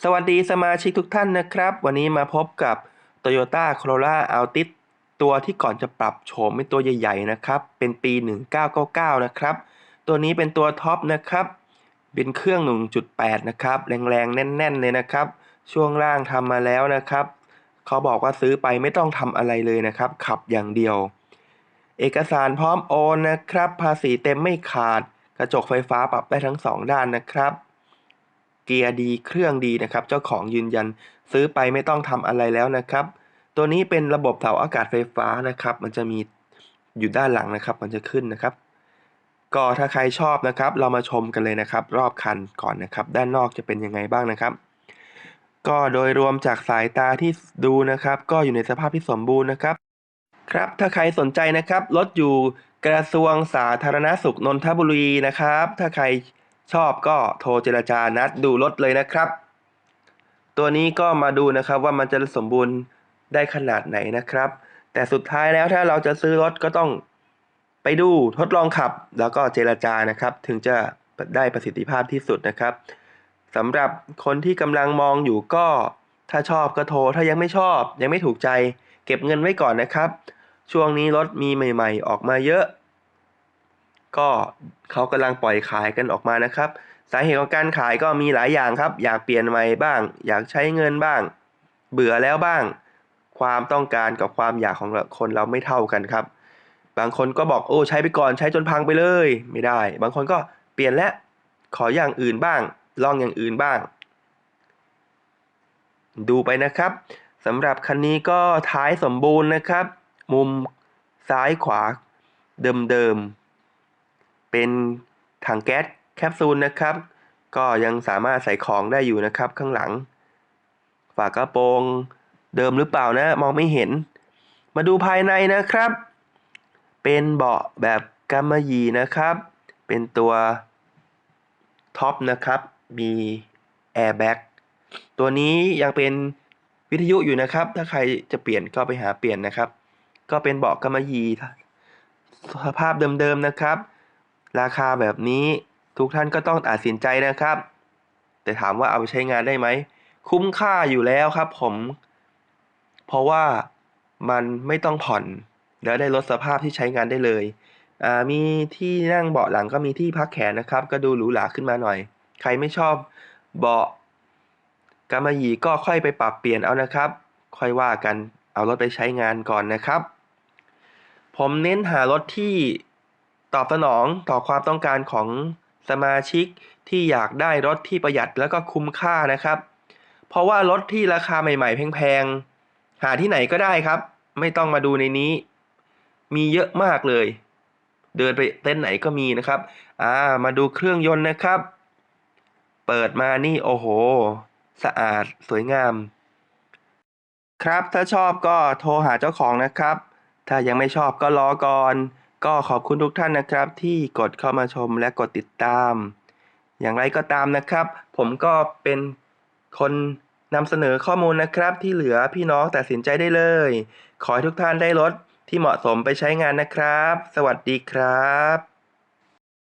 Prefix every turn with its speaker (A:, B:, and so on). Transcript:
A: สวัสดีสมาชิกทุกท่านนะครับ วันนี้มาพบกับ Toyota Corolla Altis ตัวที่ก่อนจะปรับโฉมเป็นตัวใหญ่ๆนะครับ เป็นปี 1999 นะครับ ตัวนี้เป็นตัวท็อปนะครับ เป็นเครื่อง 1.8 นะครับ แรงๆ แน่น ๆ เลยนะครับ ช่วงล่างทำมาแล้วนะครับ เขาบอกว่าซื้อไปไม่ต้องทำอะไรเลยนะครับ ขับอย่างเดียว เอกสารพร้อมโอนนะครับ ภาษีเต็มไม่ขาด กระจกไฟฟ้าปรับได้ทั้งสองด้านนะครับ เกียร์ดีเครื่องดีนะครับ เจ้าของยืนยันซื้อไปไม่ต้องทำอะไรแล้วนะครับ ตัวนี้เป็นระบบเสาอากาศไฟฟ้านะครับ มันจะมีอยู่ด้านหลังนะครับ มันจะขึ้นนะครับ ก็ถ้าใครชอบนะครับ เรามาชมกันเลยนะครับ รอบคันก่อนนะครับ ด้านนอกจะเป็นยังไงบ้างนะครับก็โดยรวมจากสายตาที่ดูนะครับ ก็อยู่ในสภาพที่สมบูรณ์นะครับ ครับถ้าใครสนใจนะครับรถอยู่กระทรวงสาธารณสุขนนทบุรีนะครับ ถ้าใคร ชอบก็โทรเจรจานัดดูรถเลยนะครับ ตัวนี้ก็มาดูนะครับว่ามันจะสมบูรณ์ได้ขนาดไหนนะครับ แต่สุดท้ายแล้วถ้าเราจะซื้อรถก็ต้องไปดูทดลองขับ แล้วก็เจรจานะครับ ถึงจะได้ประสิทธิภาพที่สุดนะครับสำหรับคนที่กำลังมองอยู่ก็ ถ้าชอบก็โทร ถ้ายังไม่ชอบ ยังไม่ถูกใจ เก็บเงินไว้ก่อนนะครับ ช่วงนี้รถมีใหม่ ๆ ออกมาเยอะ ก็เขากำลังปล่อยขายกันออกมานะครับ สาเหตุของการขายก็มีหลายอย่างครับ อยากเปลี่ยนใหม่บ้าง อยากใช้เงินบ้าง เบื่อแล้วบ้าง ความต้องการกับความอยากของคนเราไม่เท่ากันครับ บางคนก็บอกโอ้ใช้ไปก่อนใช้จนพังไปเลย ไม่ได้ บางคนก็เปลี่ยนแล้วขออย่างอื่นบ้าง ลองอย่างอื่นบ้าง ดูไปนะครับสำหรับคันนี้ก็ท้ายสมบูรณ์นะครับ มุมซ้ายขวาเดิมๆ เป็นถังแก๊สแคปซูลนะครับ ก็ยังสามารถใส่ของได้อยู่นะครับข้างหลัง ฝากระโปรงเดิมหรือเปล่านะมองไม่เห็น มาดูภายในนะครับ เป็นเบาะแบบกำมะหยี่นะครับ เป็นตัวท็อปนะครับ มีแอร์แบ็กตัวนี้ยังเป็นวิทยุอยู่นะครับ ถ้าใครจะเปลี่ยนก็ไปหาเปลี่ยนนะครับ ก็เป็นเบาะกำมะหยี่สภาพเดิมๆนะครับ ราคาแบบนี้ทุกท่านก็ต้องตัดสินใจนะครับ แต่ถามว่าเอาไปใช้งานได้ไหม คุ้มค่าอยู่แล้วครับผม เพราะว่ามันไม่ต้องผ่อน แล้วได้ลดสภาพที่ใช้งานได้เลยมีที่นั่งเบาะหลังก็มีที่พักแขนนะครับ ก็ดูหรูหราขึ้นมาหน่อย ใครไม่ชอบเบาะกำมะหยี่ก็ค่อยไปปรับเปลี่ยนเอานะครับ ค่อยว่ากันเอารถไปใช้งานก่อนนะครับ ผมเน้นหารถที่ ตอบสนองต่อความต้องการของสมาชิกที่อยากได้รถที่ประหยัดแล้วก็คุ้มค่านะครับ เพราะว่ารถที่ราคาใหม่ ๆ แพงๆ หาที่ไหนก็ได้ครับ ไม่ต้องมาดูในนี้ มีเยอะมากเลย เดินไปเต้นท์ไหนก็มีนะครับ อ่า มาดูเครื่องยนต์นะครับ เปิดมานี่โอ้โห สะอาดสวยงาม ครับถ้าชอบก็โทรหาเจ้าของนะครับ ถ้ายังไม่ชอบก็รอก่อน ก็ขอบคุณทุกท่านนะครับ ที่กดเข้ามาชมและกดติดตาม อย่างไรก็ตามนะครับ ผมก็เป็นคนนำเสนอข้อมูลนะครับที่เหลือพี่น้องตัดสินใจได้เลย ขอให้ทุกท่านได้รถที่เหมาะสมไปใช้งานนะครับ สวัสดีครับ